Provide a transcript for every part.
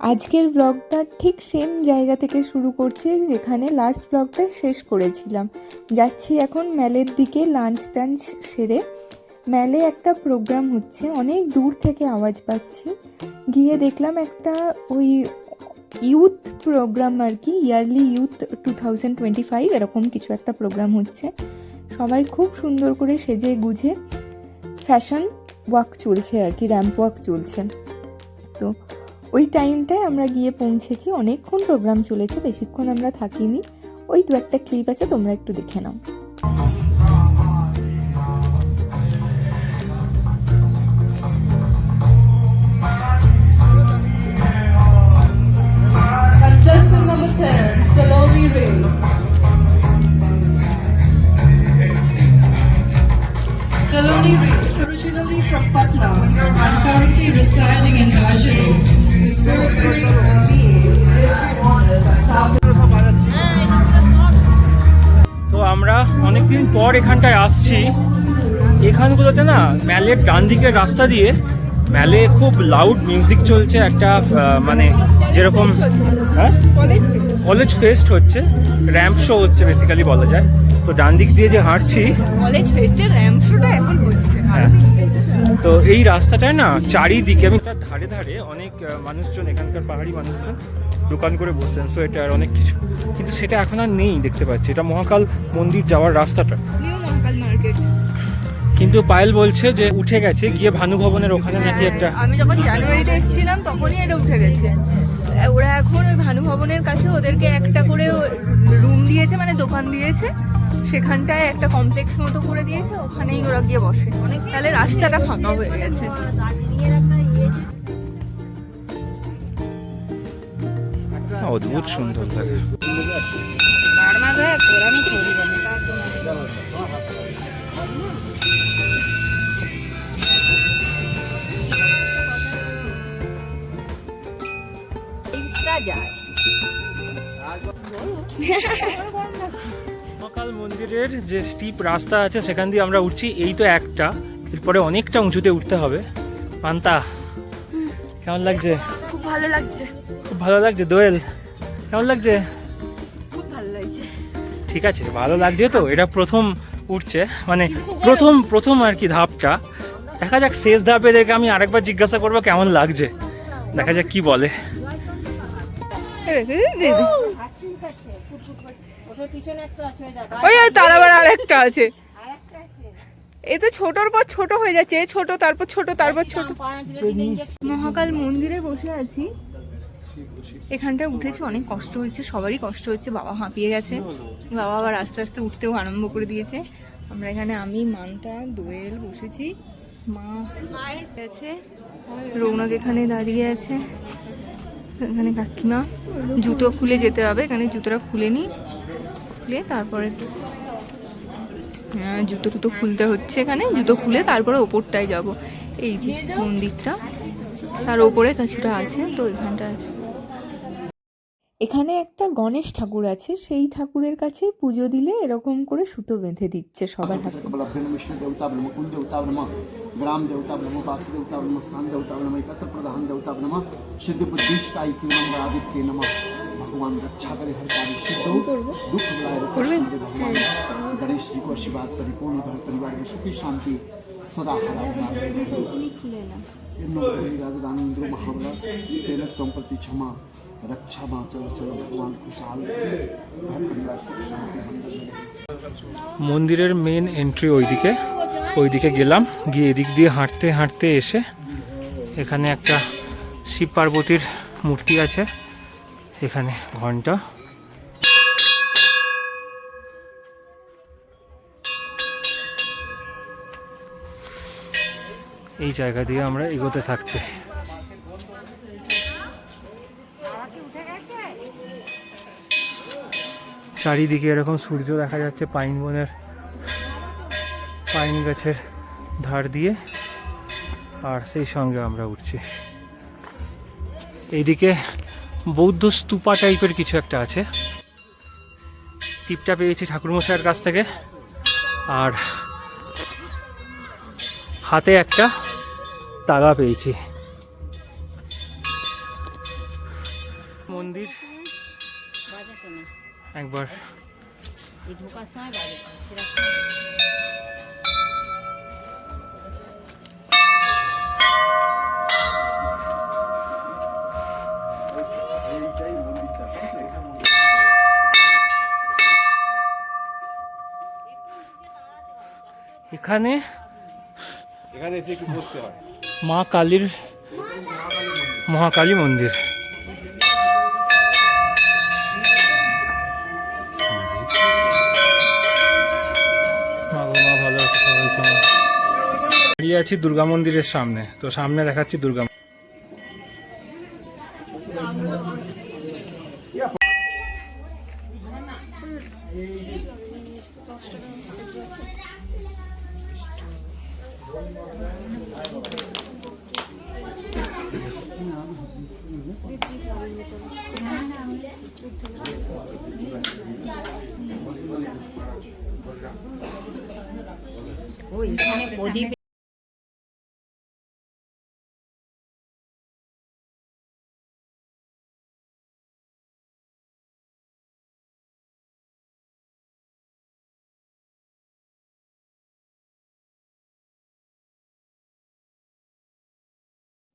আজকের ব্লগটা ঠিক সেম জায়গা থেকে শুরু করছি যেখানে লাস্ট ব্লগটা শেষ করেছিলাম। যাচ্ছি এখন ম্যালের দিকে লাঞ্চ টাঞ্চ সেরে। ম্যালে একটা প্রোগ্রাম হচ্ছে, অনেক দূর থেকে আওয়াজ পাচ্ছি। গিয়ে দেখলাম একটা ওই ইউথ প্রোগ্রাম আর কি yearly youth two thousand twenty five এরকম কিছু একটা প্রোগ্রাম হচ্ছে। সবাই খুব সুন্দর করে সেজে গুজে ফ্যাশন ওয়াক চলছে আর কি র্যাম্প ওয়াক চলছে। তো ওই টাইমটায় আমরা গিয়ে পৌঁছেছি অনেকক্ষণ প্রোগ্রাম চলেছে বেশিক্ষণ আমরা থাকিনি ওই দু একটা ক্লিপ আছে তোমরা একটু দেখে নাও Originally from Patna, I'm currently residing in Darjeeling. তো আমরা অনেকদিন পর এখানটায় আসছি। এখানগুলোতে না, ম্যালের ডান দিকের রাস্তা দিয়ে ম্যালে খুব লাউড মিউজিক চলছে, একটা মানে যেরকম হ্যাঁ? কলেজ ফেস্ট হচ্ছে র্যাম্প শো হচ্ছে বেসিক্যালি বলা যায়। তো ডান দিক দিয়ে যে হাঁটছি কলেজ ফেস্টের র্যাম্প শোটা এখন হচ্ছে। হ্যাঁ। তো এই রাস্তাটায় না চারিদিকে আমি তার ধারে ধারে অনেক মানুষজন এখানকার পাহাড়ি মানুষজন দোকান করে বসতেন। সোয়েটার অনেক কিছু। কিন্তু সেটা এখন আর নেই দেখতে পাচ্ছি। এটা মহাকাল মন্দির যাওয়ার রাস্তাটা। মার্কেট। কিন্তু পায়েল বলছে যে উঠে গেছে গিয়ে ভানু ভবনের ওখানে নাকি একটা আমি যখন জানুয়ারিতে এসেছিলাম তখনই এটা উঠে গেছে। ওরা এখন ওই ভানু ভবনের কাছে ওদেরকে একটা করে রুম দিয়েছে মানে দোকান দিয়েছে। সেখানটায় একটা কমপ্লেক্স মতো করে দিয়েছে ওখানেই ওরা গিয়ে বসে। তাহলে রাস্তাটা ফাঁকা হয়ে গেছে। অদ্ভুত সুন্দর লাগে। মহাকাল মন্দিরের যে স্টিপ রাস্তা আছে সেখান দিয়ে আমরা উঠছি। এই তো একটা। এরপরে অনেকটা উঁচুতে উঠতে হবে। পান্তা কেমন লাগছে? খুব ভালো লাগছে। খুব ভালো লাগছে? দোয়েল কেমন লাগছে? খুব ভালো লাগছে। ঠিক আছে ভালো লাগছে তো। এটা প্রথম উঠছে। মানে প্রথম প্রথম আর কি ধাপটা। দেখা যাক শেষ ধাপে দেখে আমি আরেকবার জিজ্ঞাসা করব কেমন লাগছে। দেখা যাক কি বলে। ওই তার আবার আরেকটা আছে। এ তো ছোটর পর ছোট হয়ে যাচ্ছে ছোট তারপর ছোট তারপর ছোট। মহাকাল মন্দিরে বসে আছি। এখানটায় উঠেছি অনেক কষ্ট হচ্ছে সবারই কষ্ট হচ্ছে বাবা হাঁপিয়ে গেছে। বাবা আবার আস্তে আস্তে উঠতেও আরম্ভ করে দিয়েছে। আমরা এখানে আমি মান্তা দোয়েল বসেছি। মা গেছে রৌনক এখানে দাঁড়িয়ে আছে। এখানে কাকিমা জুতো খুলে যেতে হবে এখানে জুতোটা খুলে নিই খুলে তারপরে জুতো টুতো খুলতে হচ্ছে এখানে। জুতো খুলে তারপরে ওপরটায় যাব। এই যে মন্দিরটা তার ওপরে কিছুটা আছে তো এখানটা আছে। এখানে একটা গণেশ ঠাকুর আছে সেই ঠাকুরের কাছে পুজো দিলে এরকম করে সুতো বেঁধে দিচ্ছে সবার হাতে। গ্রাম দেবতা ब्रह्म सिद्ध बुद्धिष्टाई शिव नम आदित्य नम भगवान रक्षा करे हर कार्य सिद्ध हो दुख बुलाए रखे हमारे भगवान गणेश जी को आशीर्वाद परिपूर्ण घर परिवार में सुखी शांति सदा हरा राजधानी इंद्र महाबला तेन तम प्रति क्षमा रक्षा माँ चलो चलो भगवान खुशहाल रखे, घर परिवार सुख शांति हम মন্দিরের মেন এন্ট্রি ওইদিকে ওইদিকে গেলাম গিয়ে এদিক দিয়ে হাঁটতে হাঁটতে এসে এখানে একটা শিব পার্বতীর মূর্তি আছে এখানে ঘণ্টা। এই জায়গা দিয়ে আমরা এগোতে থাকছি। চারিদিকে এরকম সূর্য দেখা যাচ্ছে, পাইন বনের পাইন গাছের ধার দিয়ে। আর সেই সঙ্গে আমরা উঠছি। এইদিকে বৌদ্ধ স্তূপা টাইপের কিছু একটা আছে। টিপটা পেয়েছি ঠাকুরমশাইয়ের কাছ থেকে। আর হাতে একটা তাগা পেয়েছি। মন্দির। একবার। এখানে এখানে এসে একটু বসতে হয়। মা কালীর মহাকালী মন্দির। দাঁড়িয়ে আছি দুর্গা মন্দিরের সামনে। তো সামনে দেখাচ্ছি দুর্গা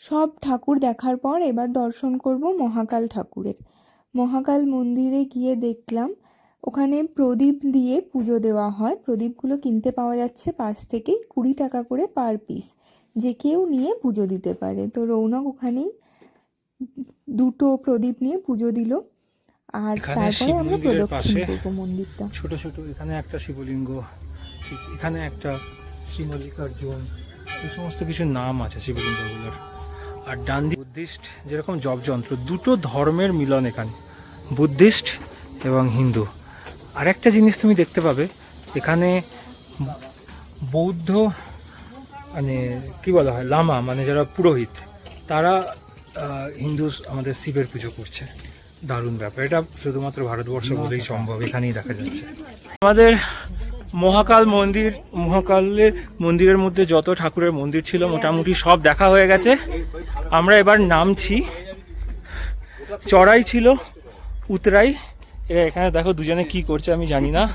সব ঠাকুর দেখার পর এবার দর্শন করব মহাকাল ঠাকুরের। মহাকাল মন্দিরে গিয়ে দেখলাম ওখানে প্রদীপ দিয়ে পুজো দেওয়া হয়। প্রদীপগুলো কিনতে পাওয়া যাচ্ছে পাশ থেকেই কুড়ি টাকা করে পার পিস। যে কেউ নিয়ে পুজো দিতে পারে। তো রৌনক ওখানেই দুটো প্রদীপ নিয়ে পুজো দিল। আর তারপরে আমরা প্রদক্ষিণ করব মন্দিরটা। ছোট ছোট এখানে একটা শিবলিঙ্গ এখানে একটা শ্রীমল্লিকার্জুন এই সমস্ত কিছু নাম আছে শিবলিঙ্গগুলোর। আর ডান বুদ্ধিস্ট যেরকম জপযন্ত্র দুটো ধর্মের মিলন এখানে। বুদ্ধিস্ট এবং হিন্দু। আর একটা জিনিস তুমি দেখতে পাবে এখানে বৌদ্ধ মানে কি বলা হয় লামা মানে যারা পুরোহিত তারা হিন্দু আমাদের শিবের পুজো করছে। দারুণ ব্যাপার। এটা শুধুমাত্র ভারতবর্ষ বলেই সম্ভব এখানেই দেখা যাচ্ছে। আমাদের মহাকাল মন্দির, মহাকালের মন্দিরের মধ্যে যত ঠাকুরের মন্দির ছিল, মোটামুটি সব দেখা হয়ে গেছে। আমরা এবার নামছি। চড়াই ছিল, উতরাই। এরা এখানে দেখো দুজনে কি করছে আমি জানি না।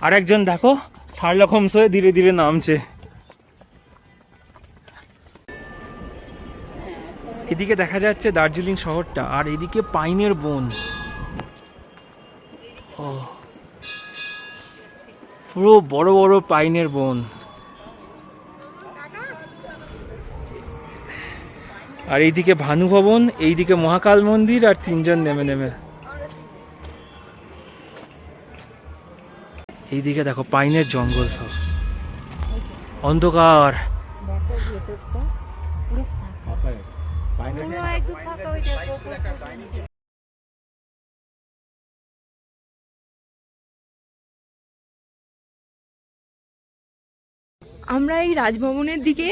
আর একজন দেখো, শার্লক হোমস হয়ে ধীরে ধীরে নামছে। এদিকে দেখা যাচ্ছে দার্জিলিং শহরটা, আর এদিকে পাইনের বন। ও। পুরো বড় বড় পাইনের বন। আর এইদিকে ভানু ভবন এইদিকে মহাকাল মন্দির আর তিনজন নেমে নেমে। এইদিকে দেখো পাইনের জঙ্গল সব। অন্ধকার। আমরা এই রাজভবনের দিকে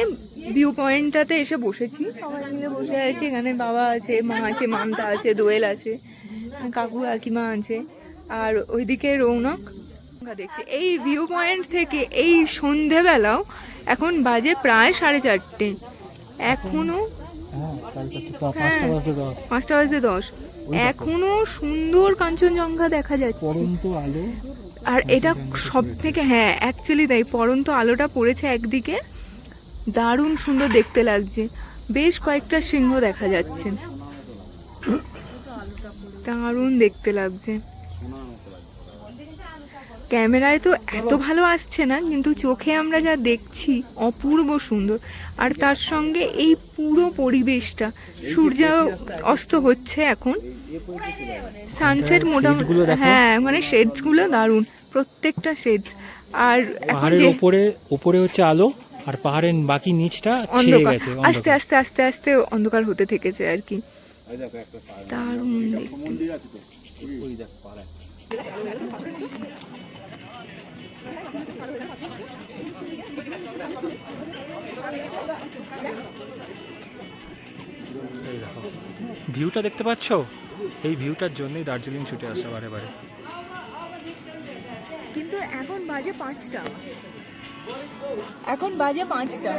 ভিউ পয়েন্টটাতে এসে বসেছি। সবাই মিলে বসে আছি। এখানে বাবা আছে, মা আছে, মামতা আছে, দোয়েল আছে, কাকু, কাকিমা আছে, আর ওইদিকে রৌনক। দেখছি, এই ভিউ পয়েন্ট থেকে এই সন্ধেবেলাও এখন বাজে প্রায় সাড়ে চারটে। এখনও হ্যাঁ পাঁচটা বাজতে দশ। এখনও সুন্দর কাঞ্চনজঙ্ঘা দেখা যাচ্ছে। আলো। আর এটা সব থেকে হ্যাঁ অ্যাকচুয়ালি তাই পরন্ত আলোটা পড়েছে একদিকে। দারুণ সুন্দর দেখতে লাগছে। বেশ কয়েকটা সিংহ দেখা যাচ্ছে। দারুণ দেখতে লাগছে। ক্যামেরায় তো এত ভালো আসছে না কিন্তু চোখে আমরা যা দেখছি অপূর্ব সুন্দর। আর তার সঙ্গে এই পুরো পরিবেশটা সূর্য অস্ত হচ্ছে এখন। সানসেট মোটামুটি হ্যাঁ মানে শেডসগুলো দারুণ প্রত্যেকটা শেডস আর পাহাড়ের যে ওপরে ওপরে হচ্ছে আলো আর পাহাড়ের বাকি নিচটা ছেয়ে অন্ধকার। গেছে আস্তে আস্তে আস্তে আস্তে অন্ধকার হতে থেকেছে আর কি। দারুণ দেখতে। ভিউটা দেখতে পাচ্ছ? এই ভিউটার জন্যই দার্জিলিং ছুটে আসা বারে বারে। কিন্তু এখন বাজে পাঁচটা। এখন বাজে পাঁচটা।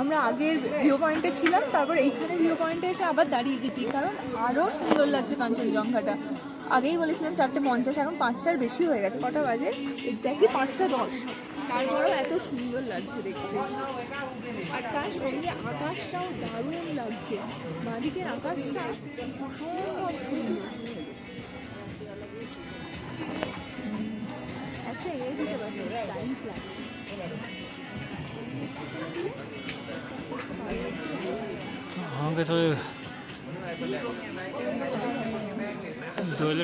আমরা আগের ভিউ পয়েন্টে ছিলাম, তারপর এইখানে ভিউ পয়েন্টে এসে আবার দাঁড়িয়ে গেছি। কারণ আরও সুন্দর লাগছে কাঞ্চনজঙ্ঘাটা। আগেই বলেছিলাম চারটে পঞ্চাশ, এখন পাঁচটার বেশি হয়ে গেছে। কটা বাজে? এক্স্যাক্টলি পাঁচটা দশ। তারপরেও এত সুন্দর লাগছে দেখতে। আর তার সঙ্গে আকাশটাও দারুণ লাগছে। বাঁদিকের আকাশটা অসম্ভব সুন্দর। একটা এ দিতে পারি টাইম লাগছে আমাকে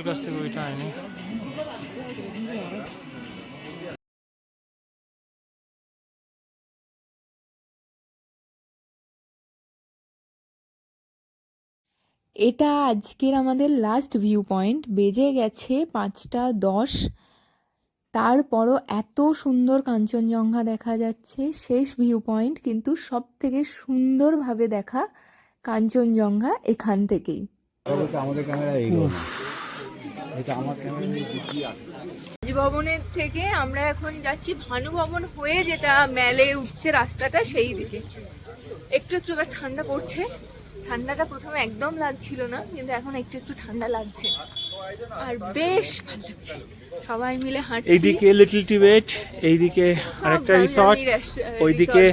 কাছ থেকে ওইটা আইনি। এটা আজকের আমাদের লাস্ট ভিউ পয়েন্ট বেজে গেছে পাঁচটা দশ। তারপরও এত সুন্দর কাঞ্চনজঙ্ঘা দেখা যাচ্ছে। শেষ ভিউ পয়েন্ট কিন্তু সব থেকে সুন্দরভাবে দেখা কাঞ্চনজঙ্ঘা এখান থেকেই। আমাদের ক্যামেরা এইগুলো এটা আমার ক্যামেরা দিকে আসছে। রাজ ভবনের থেকে আমরা এখন যাচ্ছি ভানু ভবন হয়ে যেটা মেলে উঠছে রাস্তাটা সেই দিকে। একটু একটু ঠান্ডা পড়ছে। ঠান্ডাটা প্রথমে একদম লাগছিল না কিন্তু এখন একটু একটু ঠান্ডা লাগছে। আর বেশ ভালো লাগছে। সবাই মিলে হাঁটছি। এইদিকে লিটল টিবেট এইদিকে আরেকটা দামি রিসর্ট ওইদিকে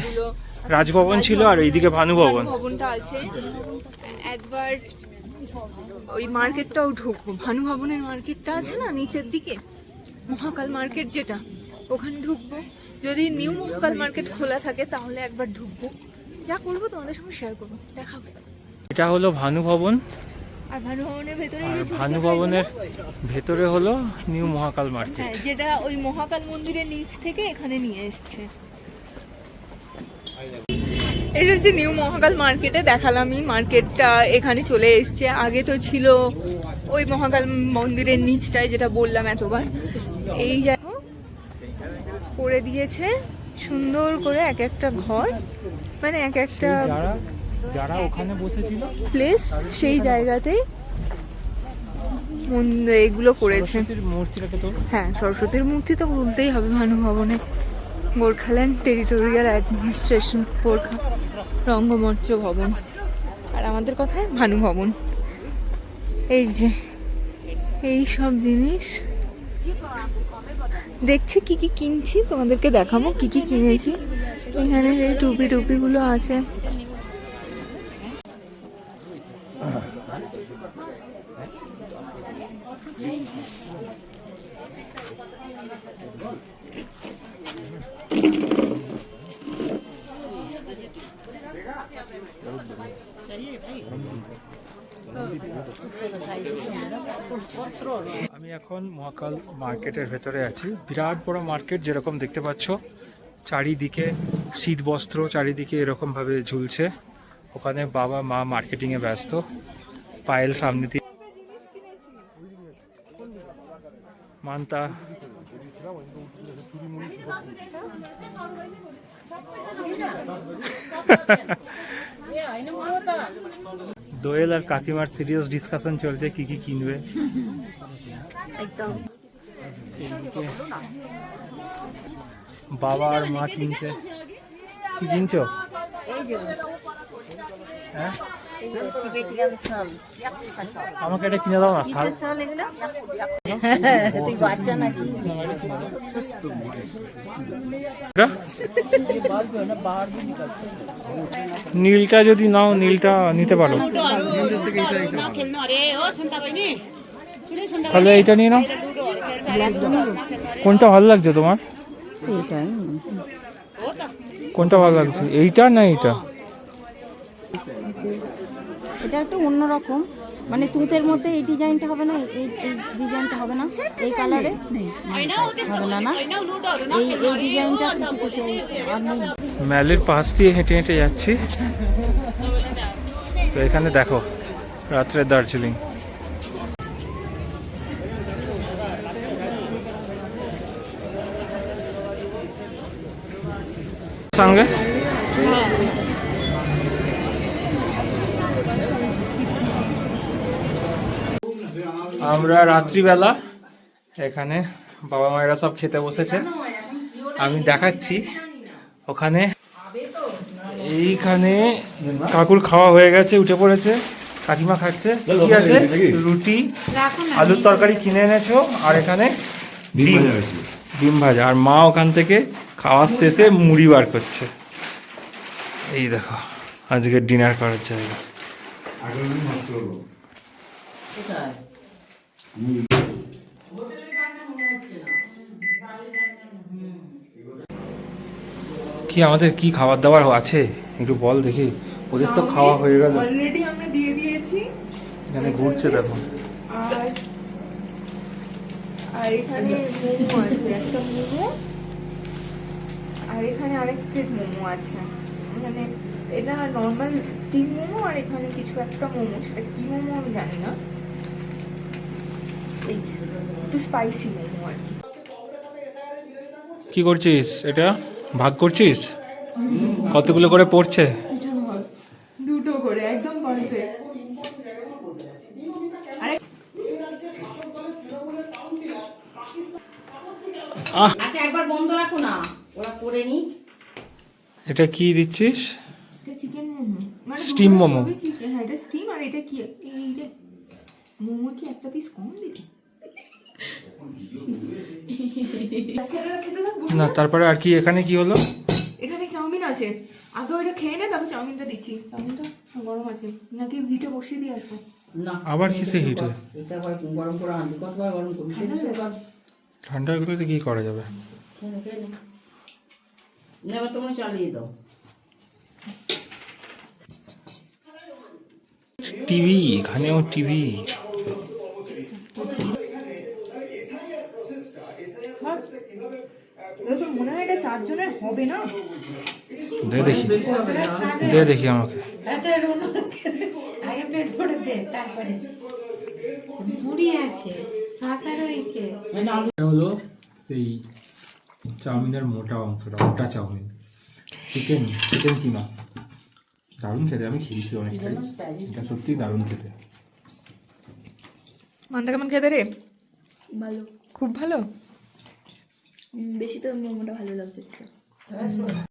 রাজভবন ছিল আর এইদিকে ভানু ভবন ভবনটা আছে। একবার ওই মার্কেটটাও ঢুকবো। ভানু ভবনের মার্কেটটা আছে না নিচের দিকে? মহাকাল মার্কেট যেটা ওখানে ঢুকবো। যদি নিউ মহাকাল মার্কেট খোলা থাকে তাহলে একবার ঢুকবো। যা করব তোমাদের সঙ্গে শেয়ার করব। দেখাবো। এটা হলো ভানু ভবন আর ভানু ভবনের ভেতরে হলো নিউ মহাকাল মার্কেট। হ্যাঁ যেটা ওই মহাকাল মন্দিরের নিচ থেকে এখানে নিয়ে এসছে। এটা হচ্ছে নিউ মহাকাল মার্কেটে দেখালামই মার্কেটটা এখানে চলে এসছে। আগে তো ছিল ওই মহাকাল মন্দিরের নিচটায় যেটা বললাম এতবার। এই দেখো করে দিয়েছে সুন্দর করে এক একটা ঘর। মানে এক একটা যারা ওখানে বসেছিল? প্লেস সেই জায়গাতেই এগুলো করেছে। হ্যাঁ সরস্বতীর মূর্তি তো বলতেই হবে ভানু ভবনে। Gorkhaland territorial administration Gorkha Rangamancha Bhavan. আর আমাদের কথায় ভানু ভবন। এই যে এই সব জিনিস। দেখছি কি কি কিনছি তোমাদেরকে দেখাবো কি কি কিনেছি। এখানে এই টুপি টুপিগুলো আছে। আমি এখন মহাকাল মার্কেটের ভেতরে আছি। বিরাট বড় মার্কেট যেরকম দেখতে পাচ্ছ, চারিদিকে শীত বস্ত্র চারিদিকে এরকম ভাবে ঝুলছে। ওখানে বাবা, মা মার্কেটিং এ ব্যস্ত। পায়েল সামনে দিয়ে মান্তা। দোয়েল আর কাকিমার সিরিয়াস ডিসকাশন চলছে, কি কি কিনবে। এদিকে বাবা আর মা কিনছে। কি কিনছো? হ্যাঁ? আমাকে এটা কিনে দাও না শাল তুই বাচ্চা নাকি নীলটা যদি নাও নীলটা নিতে পারো। তাহলে এইটা নিয়ে নাও। কোনটা ভালো লাগছে তোমার? কোনটা ভালো লাগছে? এইটা না এইটা? এটা একটু অন্যরকম মানে তুতের মধ্যে এই ডিজাইনটা হবে না এই ডিজাইনটা হবে না। এই কালারে হবে না না। এই এই ডিজাইনটা ম্যালের পাশ দিয়ে হেঁটে হেঁটে যাচ্ছি। তো এখানে দেখো রাত্রে দার্জিলিং। সঙ্গে? আমরা রাত্রিবেলা এখানে বাবা মায়েরা সব খেতে বসেছে। আমি দেখাচ্ছি। ওখানে এইখানে কাকুর খাওয়া হয়ে গেছে উঠে পড়েছে কাকিমা খাচ্ছে। কি আছে? রুটি আলুর তরকারি কিনে এনেছো আর এখানে ডিম ডিম ভাজা। আর মা ওখান থেকে খাওয়ার শেষে মুড়ি বার করছে। এই দেখো আজকে ডিনার করার জায়গা। কি আমাদের কি খাবার দাবার আছে? একটু বল দেখি। ওদের তো খাওয়া হয়ে গেল। অলরেডি আমরা দিয়ে দিয়েছি। এখানে ঘুরছে দেখো। আর এখানে মোমো আছে একটা মোমো। আর এখানে আরেক প্লেট মোমো আছে। এখানে এটা নর্মাল স্টিম মোমো আর এখানে কিছু একটা মোমো। সেটা কি মোমো আমি জানি না। এই একটু স্পাইসি মোমো আর কি। কি করছিস? এটা ভাগ করছিস? কতগুলো করে পড়ছে? দুটো করে একদম পারফেক্ট আচ্ছা একবার বন্ধ রাখো না। করে নি। এটা কি দিচ্ছিস? এটা চিকেন মোমো। মানে দুটো মোমো। chicken, হ্যাঁ এটা স্টিম আর এটা কি? এই রে মোমো কি একটা পিস কম দিলি না তারপরে আর কি এখানে কি হলো? এখানে চাউমিন আছে। আগে ওইটা খেয়ে নে তারপর চাউমিনটা দিচ্ছি। চাউমিনটা গরম আছে। নাকি হিটে বসিয়ে দিয়ে আসব? না। আবার কিসে হিটে? এটা আবার গরম করে আনছি। কতবার গরম করবি? ঠান্ডাগুলোতে কি করা যাবে? খেয়ে খেয়ে নে। না, এবার তোমরা চালিয়ে দাও। টিভি এখানেও টিভি। মনে হয় এটা চারজনের হবে না? দে দেখি। দে দেখি আমাকে। আগে পেট ভরে দে তারপরে। মুড়ি আছে শশা রয়েছে। হলো সেই চাউমিনের মোটা অংশটা মোটা চাউমিন। চিকেন চিকেন কিমা। দারুণ খেতে আমি খেয়েছি অনেকটাই। এটা সত্যি দারুণ খেতে। মানটা কেমন খেতে রে? ভালো। খুব ভালো? বেশি তো মোমোটা ভালো লাগছে।